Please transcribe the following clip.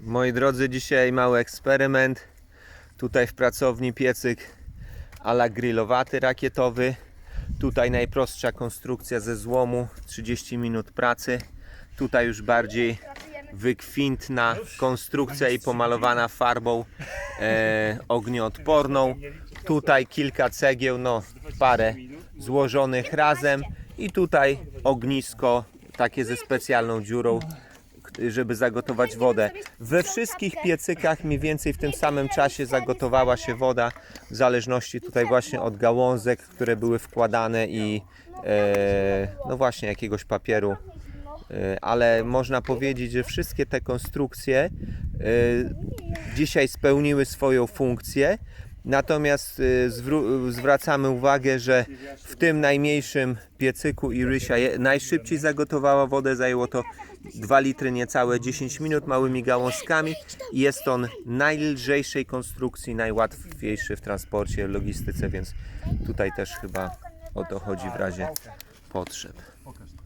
Moi drodzy, dzisiaj mały eksperyment. Tutaj w pracowni piecyk ala grillowaty rakietowy. Tutaj najprostsza konstrukcja ze złomu, 30 minut pracy. Tutaj już bardziej wykwintna konstrukcja i pomalowana farbą e, ognioodporną. Tutaj kilka cegieł, no parę złożonych razem i tutaj ognisko takie ze specjalną dziurą, żeby zagotować wodę. We wszystkich piecykach mniej więcej w tym samym czasie zagotowała się woda, w zależności tutaj właśnie od gałązek, które były wkładane i e, no właśnie jakiegoś papieru E, ale można powiedzieć, że wszystkie te konstrukcje e, dzisiaj spełniły swoją funkcję. Natomiast zwró- zwracamy uwagę, że w tym najmniejszym piecyku je- najszybciej zagotowała wodę, zajęło to 2 litry niecałe 10 minut małymi gałązkami i jest on najlżejszej konstrukcji, najłatwiejszy w transporcie, logistyce, więc tutaj też chyba o to chodzi w razie potrzeb.